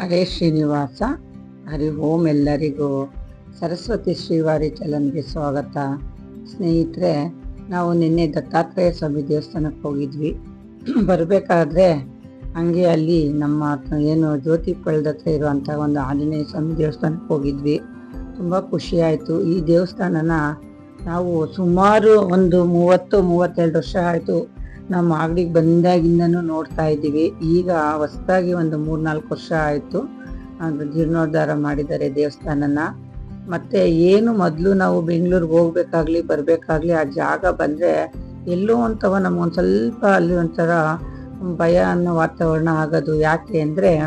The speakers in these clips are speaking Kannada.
ಹರೇ ಶ್ರೀನಿವಾಸ, ಹರಿ ಓಂ ಎಲ್ಲರಿಗೂ ಸರಸ್ವತಿ ಶ್ರೀವಾರಿ ಚಲನ್ಗೆ ಸ್ವಾಗತ. ಸ್ನೇಹಿತರೆ, ನಾವು ನಿನ್ನೆ ದತ್ತಾತ್ರೇಯ ಸ್ವಾಮಿ ದೇವಸ್ಥಾನಕ್ಕೆ ಹೋಗಿದ್ವಿ. ಬರಬೇಕಾದ್ರೆ ಹಂಗೆ ಅಲ್ಲಿ ನಮ್ಮ ಏನು ಜ್ಯೋತಿ ಪಳ್ಳದ ಹತ್ರ ಇರುವಂಥ ಒಂದು ಆಂಜನೇಯ ಸ್ವಾಮಿ ದೇವಸ್ಥಾನಕ್ಕೆ ಹೋಗಿದ್ವಿ. ತುಂಬ ಖುಷಿಯಾಯಿತು ಈ ದೇವಸ್ಥಾನನ ನಾವು ಸುಮಾರು ಒಂದು ಮೂವತ್ತು, ಮೂವತ್ತೆರಡು ವರ್ಷ ಆಯಿತು ನಾವು ಮಾಗಡಿಗೆ ಬಂದಾಗಿಂದನೂ ನೋಡ್ತಾ ಇದ್ದೀವಿ. ಈಗ ಹೊಸದಾಗಿ ಒಂದು ಮೂರ್ನಾಲ್ಕು ವರ್ಷ ಆಯಿತು. ಅದು ಜೀರ್ಣೋದ್ಧಾರ ಮಾಡಿದ್ದಾರೆ ದೇವಸ್ಥಾನನ. ಮತ್ತೆ ಏನು ಮೊದಲು ನಾವು ಬೆಂಗಳೂರಿಗೆ ಹೋಗ್ಬೇಕಾಗ್ಲಿ, ಬರಬೇಕಾಗ್ಲಿ, ಆ ಜಾಗ ಬಂದರೆ ಎಲ್ಲೋ ಒಂಥವ ನಮಗೊಂದು ಸ್ವಲ್ಪ ಅಲ್ಲಿ ಒಂಥರ ಭಯ ಅನ್ನೋ ವಾತಾವರಣ ಆಗೋದು. ಯಾಕೆ ಅಂದರೆ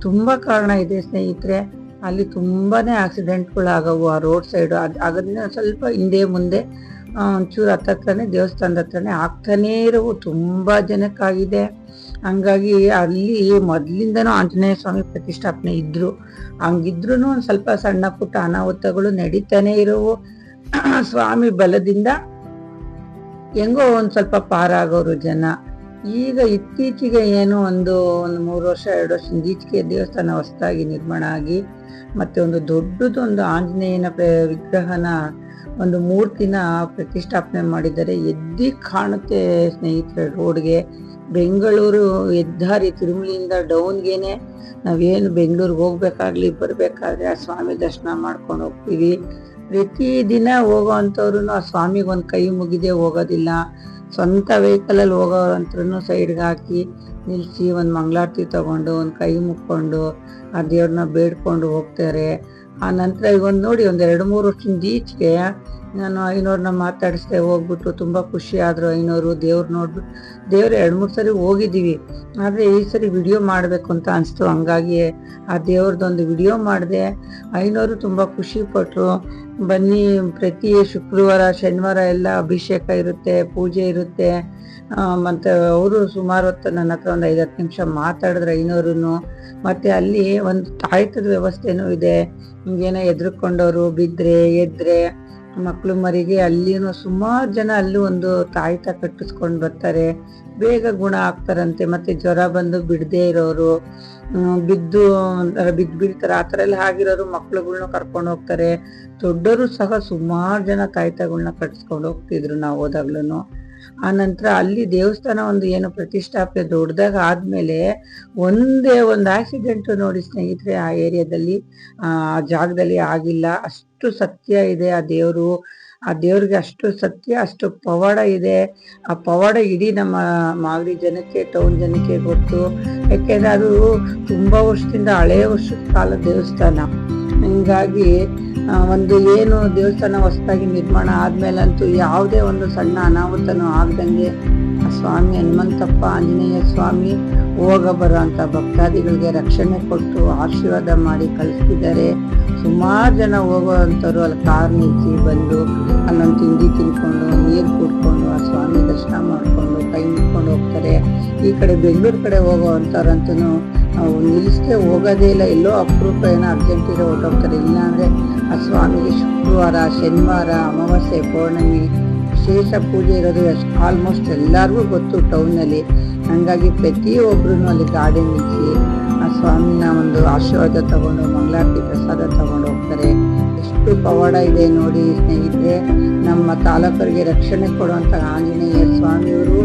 ತುಂಬ ಕಾರಣ ಇದೆ ಸ್ನೇಹಿತರೆ. ಅಲ್ಲಿ ತುಂಬಾ ಆಕ್ಸಿಡೆಂಟ್ಗಳಾಗವು ಆ ರೋಡ್ ಸೈಡು ಅದು ಅದನ್ನ ಸ್ವಲ್ಪ ಹಿಂದೆ ಮುಂದೆ ಒಂಚೂರು ಹತ್ತತ್ರನೇ ದೇವಸ್ಥಾನದ ಹತ್ರನೇ ಆಗ್ತಾನೇ ಇರೋವು. ತುಂಬ ಜನಕ್ಕಾಗಿದೆ. ಹಂಗಾಗಿ ಅಲ್ಲಿ ಮೊದಲಿಂದನೂ ಆಂಜನೇಯ ಸ್ವಾಮಿ ಪ್ರತಿಷ್ಠಾಪನೆ ಇದ್ರು. ಹಂಗಿದ್ರು ಒಂದು ಸ್ವಲ್ಪ ಸಣ್ಣ ಪುಟ್ಟ ಅನಾಹುತಗಳು ನಡೀತಾನೆ ಇರೋವು. ಸ್ವಾಮಿ ಬಲದಿಂದ ಹೆಂಗೋ ಒಂದು ಸ್ವಲ್ಪ ಪಾರಾಗೋರು ಜನ. ಈಗ ಇತ್ತೀಚೆಗೆ ಏನು ಒಂದು ಒಂದು ಮೂರು ವರ್ಷ, ಎರಡು ವರ್ಷ ಈಚೆಗೆ ದೇವಸ್ಥಾನ ಹೊಸದಾಗಿ ನಿರ್ಮಾಣ ಆಗಿ, ಮತ್ತೆ ಒಂದು ದೊಡ್ಡದೊಂದು ಆಂಜನೇಯನ ವಿಗ್ರಹನ ಒಂದು ಮೂರ್ತಿನ ಪ್ರತಿಷ್ಠಾಪನೆ ಮಾಡಿದ್ದಾರೆ. ಎದ್ದಿ ಕಾಣುತ್ತೆ ಸ್ನೇಹಿತರೆ ರೋಡ್ಗೆ. ಬೆಂಗಳೂರು ಹೆದ್ದಾರಿ ತಿರುಮಲಿಯಿಂದ ಡೌನ್ಗೇನೆ ನಾವೇನು ಬೆಂಗಳೂರಿಗೆ ಹೋಗ್ಬೇಕಾಗ್ಲಿ, ಬರಬೇಕಾದ್ರೆ ಆ ಸ್ವಾಮಿ ದರ್ಶನ ಮಾಡ್ಕೊಂಡು ಹೋಗ್ತೀವಿ. ಪ್ರತಿದಿನ ಹೋಗೋ ಅಂಥವ್ರು ಆ ಸ್ವಾಮಿಗೆ ಒಂದು ಕೈ ಮುಗಿದೆ ಹೋಗೋದಿಲ್ಲ. ಸ್ವಂತ ವೆಹಿಕಲಲ್ಲಿ ಹೋಗೋರಂತ್ರೂ ಸೈಡ್ಗೆ ಹಾಕಿ ನಿಲ್ಲಿಸಿ ಒಂದು ಮಂಗಳಾರತಿ ತಗೊಂಡು, ಒಂದು ಕೈ ಮುಕ್ಕೊಂಡು, ಆ ದೇವ್ರನ್ನ ಬೇಡ್ಕೊಂಡು ಹೋಗ್ತಾರೆ. ಆ ನಂತರ ಒಂದು ನೋಡಿ ಒಂದು ಎರಡು ಮೂರು ವರ್ಷದಿಂದ ಈಚೆಗೆ ನಾನು ಐನೂರನ್ನ ಮಾತಾಡಿಸ್ದೆ ಹೋಗ್ಬಿಟ್ಟು ತುಂಬ ಖುಷಿ ಆದರು ಐನೂರು ದೇವ್ರು ನೋಡ್ಬಿಟ್ಟು ದೇವ್ರು ಎರಡು ಮೂರು ಸರಿ ಹೋಗಿದ್ದೀವಿ. ಆದರೆ ಈ ಸರಿ ವಿಡಿಯೋ ಮಾಡಬೇಕು ಅಂತ ಅನಿಸ್ತು. ಹಂಗಾಗಿ ಆ ದೇವ್ರದ್ದೊಂದು ವಿಡಿಯೋ ಮಾಡಿದೆ. ಐನೂರು ತುಂಬ ಖುಷಿ ಪಟ್ಟರು ಬನ್ನಿ, ಪ್ರತಿ ಶುಕ್ರವಾರ, ಶನಿವಾರ ಎಲ್ಲ ಅಭಿಷೇಕ ಇರುತ್ತೆ, ಪೂಜೆ ಇರುತ್ತೆ. ಮತ್ತು ಅವರು ಸುಮಾರು ಹೊತ್ತು ನನ್ನ ಹತ್ರ ಒಂದು ಐದು ಹತ್ತು ನಿಮಿಷ ಮಾತಾಡಿದ್ರೆ ಐನೂರು ಮತ್ತೆ ಅಲ್ಲಿ ಒಂದು ತಾಯ್ತದ ವ್ಯವಸ್ಥೆನೂ ಇದೆ. ಹಿಂಗೇನೋ ಎದ್ರುಕೊಂಡವರು, ಬಿದ್ರೆ, ಎದ್ರೆ ಮಕ್ಳು ಮರಿಗೆ ಅಲ್ಲಿನೂ ಸುಮಾರು ಜನ ಅಲ್ಲೂ ಒಂದು ತಾಯ್ತ ಕಟ್ಟಿಸ್ಕೊಂಡು ಬರ್ತಾರೆ. ಬೇಗ ಗುಣ ಆಗ್ತಾರಂತೆ, ಮತ್ತೆ ಜ್ವರ ಬಂದು ಬಿಡದೇ ಇರೋರು ಬಿದ್ದು ಬಿದ್ದು ಬಿಡ್ತಾರೆ, ಆ ಥರ ಎಲ್ಲ ಆಗಿರೋರು ಮಕ್ಳುಗಳ್ನ ಕರ್ಕೊಂಡು ಹೋಗ್ತಾರೆ. ದೊಡ್ಡವರು ಸಹ ಸುಮಾರು ಜನ ತಾಯ್ತಗಳನ್ನ ಕಟ್ಟಿಸ್ಕೊಂಡು ಹೋಗ್ತಿದ್ರು ನಾವು ಹೋದಾಗ್ಲೂ ಆ ನಂತರ ಅಲ್ಲಿ ದೇವಸ್ಥಾನ ಒಂದು ಏನು ಪ್ರತಿಷ್ಠಾಪನೆ ದೊಡ್ಡದಾಗ ಆದ್ಮೇಲೆ ಒಂದೇ ಒಂದು ಆಕ್ಸಿಡೆಂಟ್ ನೋಡಿ ಸ್ನೇಹಿತರೆ ಆ ಏರಿಯಾದಲ್ಲಿ ಆ ಜಾಗದಲ್ಲಿ ಆಗಿಲ್ಲ. ಅಷ್ಟು ಸತ್ಯ ಇದೆ ಆ ದೇವರು. ಆ ದೇವ್ರಿಗೆ ಅಷ್ಟು ಸತ್ಯ, ಅಷ್ಟು ಪವಾಡ ಇದೆ. ಆ ಪವಾಡ ಇಡೀ ನಮ್ಮ ಮಾಗಡಿ ಜನಕ್ಕೆ ಟೌನ್ ಜನಕ್ಕೆ ಗೊತ್ತು. ಯಾಕೆಂದ್ರೆ ಅದು ತುಂಬಾ ವರ್ಷದಿಂದ ಹಳೆಯ ವರ್ಷದ ಕಾಲ ದೇವಸ್ಥಾನ. ಹಿಂಗಾಗಿ ಒಂದು ಏನು ದೇವಸ್ಥಾನ ಹೊಸದಾಗಿ ನಿರ್ಮಾಣ ಆದ್ಮೇಲಂತೂ ಯಾವುದೇ ಒಂದು ಸಣ್ಣ ಅನಾಹುತನೂ ಆಗ್ದಂಗೆ ಸ್ವಾಮಿ ಹನುಮಂತಪ್ಪ ಆಂಜನೇಯ ಸ್ವಾಮಿ ಹೋಗ ಬರೋ ಅಂತ ಭಕ್ತಾದಿಗಳಿಗೆ ರಕ್ಷಣೆ ಕೊಟ್ಟು ಆಶೀರ್ವಾದ ಮಾಡಿ ಕಳಿಸ್ತಿದ್ದಾರೆ. ಸುಮಾರು ಜನ ಹೋಗುವಂಥವ್ರು ಅಲ್ಲಿ ಕಾರ್ ನಿಲ್ಲಿಸಿ ಬಂದು ಅಲ್ಲೊಂದು ತಿಂಡಿ ತಿನ್ಕೊಂಡು, ನೀರು ಕುಡ್ಕೊಂಡು, ಆ ಸ್ವಾಮಿ ದರ್ಶನ ಮಾಡಿಕೊಂಡು, ಕೈ ಮುಟ್ಕೊಂಡು ಹೋಗ್ತಾರೆ. ಈ ಕಡೆ ಬೆಂಗಳೂರು ಕಡೆ ಹೋಗೋ ಅಂಥವ್ರಂತೂ ನಾವು ನಿಲ್ಲಿಸದೆ ಹೋಗೋದೇ ಇಲ್ಲ, ಎಲ್ಲೋ ಅಪರೂಪ ಏನೋ ಅರ್ಜೆಂಟ್ ಇರೋ ಹೊರಟೋಗ್ತಾರೆ ಇಲ್ಲಾಂದರೆ ಆ ಸ್ವಾಮಿಗೆ ಶುಕ್ರವಾರ, ಶನಿವಾರ, ಅಮಾವಾಸ್ಯೆ, ಪೌರ್ಣಮಿ, ವಿಶೇಷ ಪೂಜೆ ಇರೋದು ಆಲ್ಮೋಸ್ಟ್ ಎಲ್ಲರಿಗೂ ಗೊತ್ತು ಟೌನಲ್ಲಿ ಹಂಗಾಗಿ ಪ್ರತಿಯೊಬ್ಬರು ಅಲ್ಲಿ ಗಾಡಿ ನಿಲ್ಲಿಸಿ ಆ ಸ್ವಾಮಿನ ಒಂದು ಆಶೀರ್ವಾದ ತಗೊಂಡು, ಮಂಗಳಾರತಿ ಪ್ರಸಾದ ತಗೊಂಡು ಹೋಗ್ತಾರೆ. ಎಷ್ಟು ಪವಾಡ ಇದೆ ನೋಡಿ ಸ್ನೇಹಿತರೆ. ನಮ್ಮ ತಾಲೂಕರಿಗೆ ರಕ್ಷಣೆ ಕೊಡುವಂಥ ಆಂಜನೇಯ ಸ್ವಾಮಿಯವರು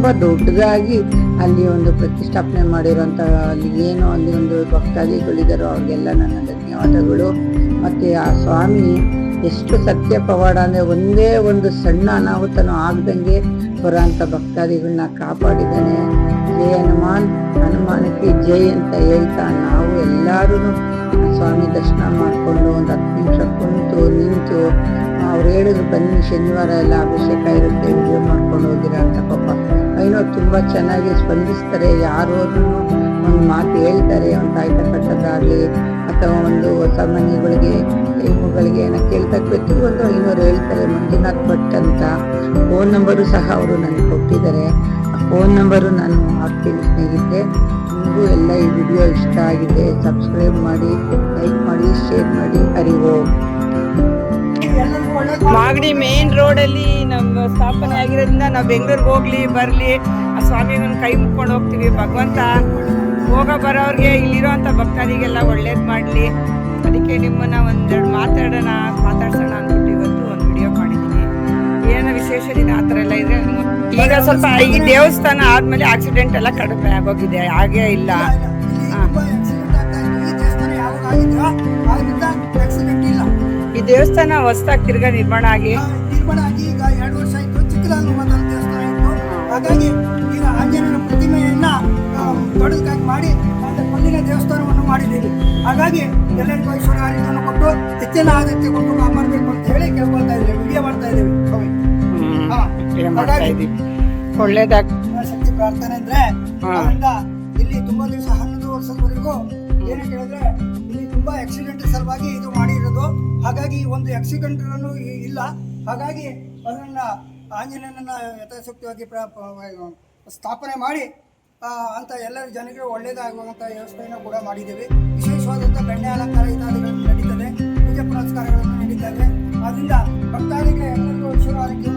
ತುಂಬಾ ದೊಡ್ಡದಾಗಿ ಅಲ್ಲಿ ಒಂದು ಪ್ರತಿಷ್ಠಾಪನೆ ಮಾಡಿರುವಂತ ಅಲ್ಲಿ ಏನು, ಅಲ್ಲಿ ಒಂದು ಭಕ್ತಾದಿಗಳಿದ್ದಾರೋ ಅವ್ರಿಗೆಲ್ಲ ನನ್ನ ಧನ್ಯವಾದಗಳು. ಮತ್ತೆ ಆ ಸ್ವಾಮಿ ಎಷ್ಟು ಸತ್ಯ ಪವಾಡ ಅಂದರೆ ಒಂದೇ ಒಂದು ಸಣ್ಣ ಅನಾಹುತನೂ ಆಗ್ದಂಗೆ ಬರೋಂಥ ಭಕ್ತಾದಿಗಳನ್ನ ಕಾಪಾಡಿದ್ದಾನೆ. ಜಯ ಹನುಮಾನ್, ಹನುಮಾನಕ್ಕೆ ಜೈ ಅಂತ ಹೇಳ್ತಾ ನಾವು ಎಲ್ಲರೂ ಸ್ವಾಮಿ ದರ್ಶನ ಮಾಡಿಕೊಂಡು ಒಂದು ಹತ್ತು ನಿಮಿಷ ಕುಂತು ನಿಂತು ಅವ್ರು ಹೇಳಿದ್ರು, ಬನ್ನಿ ಶನಿವಾರ ಎಲ್ಲ ಅಭಿಷೇಕ ಇರುತ್ತೆ. ತುಂಬ ಚೆನ್ನಾಗಿ ಸ್ಪಂದಿಸ್ತಾರೆ ಯಾರೋದ್ರೂ ಒಂದು ಮಾತು ಹೇಳ್ತಾರೆ, ಒಂದು ತಾಯ್ತ ಕಟ್ಟೋದಾಗ್ಲಿ ಅಥವಾ ಒಂದು ಹೊಸ ಮನೆಗಳಿಗೆ ಹೆಣ್ಣುಗಳಿಗೆ ಏನೋ ಕೇಳ್ತಾ ಪ್ರತಿಯೊಂದು ಐನೂರು ಹೇಳ್ತಾರೆ, ಮಂಜುನಾಥ್ ಭಟ್ ಅಂತ. ಫೋನ್ ನಂಬರು ಸಹ ಅವರು ನನಗೆ ಕೊಟ್ಟಿದ್ದಾರೆ. ಆ ಫೋನ್ ನಂಬರು ನಾನು ಹಾಕ್ತೀನಿ ಸ್ನೇಹಿತರೆ. ನಿಮಗೂ ಎಲ್ಲ ಈ ವಿಡಿಯೋ ಇಷ್ಟ ಆಗಿದೆ. ಸಬ್ಸ್ಕ್ರೈಬ್ ಮಾಡಿ, ಲೈಕ್ ಮಾಡಿ, ಶೇರ್ ಮಾಡಿ. ಅರಿವು. ಮಾಗಡಿ ಮೇನ್ ರೋಡಲ್ಲಿ ನಮ್ಮ ಸ್ಥಾಪನೆ ಆಗಿರೋದ್ರಿಂದ ನಾವು ಬೆಂಗಳೂರಿಗೆ ಹೋಗ್ಲಿ, ಬರ್ಲಿ ಆ ಸ್ವಾಮಿಗೆ ಒಂದು ಕೈ ಮುಕ್ಕೊಂಡು ಹೋಗ್ತೀವಿ. ಭಗವಂತ ಹೋಗ ಬರೋರಿಗೆ ಇಲ್ಲಿರೋಂಥ ಭಕ್ತಾದಿಗೆಲ್ಲ ಒಳ್ಳೇದು ಮಾಡಲಿ. ಅದಕ್ಕೆ ನಿಮ್ಮನ್ನು ಒಂದೆರಡು ಮಾತಾಡೋಣ, ಮಾತಾಡ್ಸೋಣ ಅಂದ್ಬಿಟ್ಟು ಇವತ್ತು ಒಂದು ವಿಡಿಯೋ ಮಾಡಿದ್ದೀನಿ. ಏನೋ ವಿಶೇಷ ದಿನ ಆ ಥರ ಎಲ್ಲ ಇದ್ರೆ ಈಗ ಸ್ವಲ್ಪ ಈ ದೇವಸ್ಥಾನ ಆದಮೇಲೆ ಆಕ್ಸಿಡೆಂಟ್ ಎಲ್ಲ ಕಡಿಮೆ ಆಗೋಗಿದೆ. ಹಾಗೇ ಇಲ್ಲ. ಈ ದೇವಸ್ಥಾನ ಹೊಸದಾಗಿ ತಿರ್ಗಾ ನಿರ್ಮಾಣ ಆಗಿ. ನಿರ್ಮಾಣ ಆಗಿ ಈಗ ಎರಡು ವರ್ಷ ಆಯ್ತು. ಚಿಕ್ಕದಾಗಿ ಹಾಗಾಗಿ ದೊಡ್ಡದಾಗಿ ಮಾಡಿ ಒಂದು ಮುಂದಿನ ದೇವಸ್ಥಾನವನ್ನು ಮಾಡಿದ್ದೀವಿ ಹಾಗಾಗಿ ಎಲ್ಲರಿಗೂ ಐಶ್ವರ್ಯ ಆರೋಗ್ಯವನ್ನು ಕೊಟ್ಟು ಹೆಚ್ಚಿನ ಆದ್ಯತೆ ಕೊಟ್ಟು ಕಾಪಾಡಬೇಕು ಅಂತ ಹೇಳಿ ಕೇಳ್ಕೊಳ್ತಾ ಇದ್ದೀವಿ ವಿಡಿಯೋ ಮಾಡ್ತಾ ಇದ್ದೇವೆ. ಸ್ವಾಮಿ. ಒಳ್ಳೇದಾಗಿ ಹಾಗಾಗಿ ಶಕ್ತಿ ಪ್ರಾರ್ಥನೆ ಅಂದ್ರೆ ಇಲ್ಲಿ ತುಂಬಾ ದಿವಸ ಹನ್ನೊಂದು ವರ್ಷದವರೆಗೂ ಏನು ಕೇಳಿದ್ರೆ ಇಲ್ಲಿ ತುಂಬಾ ಆಕ್ಸಿಡೆಂಟ್ ಸಲುವಾಗಿ ಇದು ಮಾಡಿರೋದು. ಹಾಗಾಗಿ ಒಂದು ಆಕ್ಸಿಡೆಂಟ್ ಇಲ್ಲ. ಹಾಗಾಗಿ ಅದನ್ನ ಆಂಜನೇಯನನ್ನ ಯಥಾಶಕ್ತಿಯಾಗಿ ಪ್ರ- ಸ್ಥಾಪನೆ ಮಾಡಿ ಅಂತ ಎಲ್ಲ ಜನರಿಗೆ ಒಳ್ಳೆಯದಾಗುವಂಥ ವ್ಯವಸ್ಥೆಯನ್ನು ಕೂಡ ಮಾಡಿದ್ದೇವೆ. ವಿಶೇಷವಾದಂಥ ಬೆಣ್ಣೆ ಅಲಂಕಾರ ಇತ್ಯಾದಿಗಳನ್ನು ನಡೀತದೆ. ಪೂಜೆ ಪುರಸ್ಕಾರಗಳನ್ನು ನೀಡಿದ್ದಾರೆ ಅದರಿಂದ ಭಕ್ತಾದಿಗೆ ಎಲ್ಲರಿಗೂ ಆರೋಗ್ಯ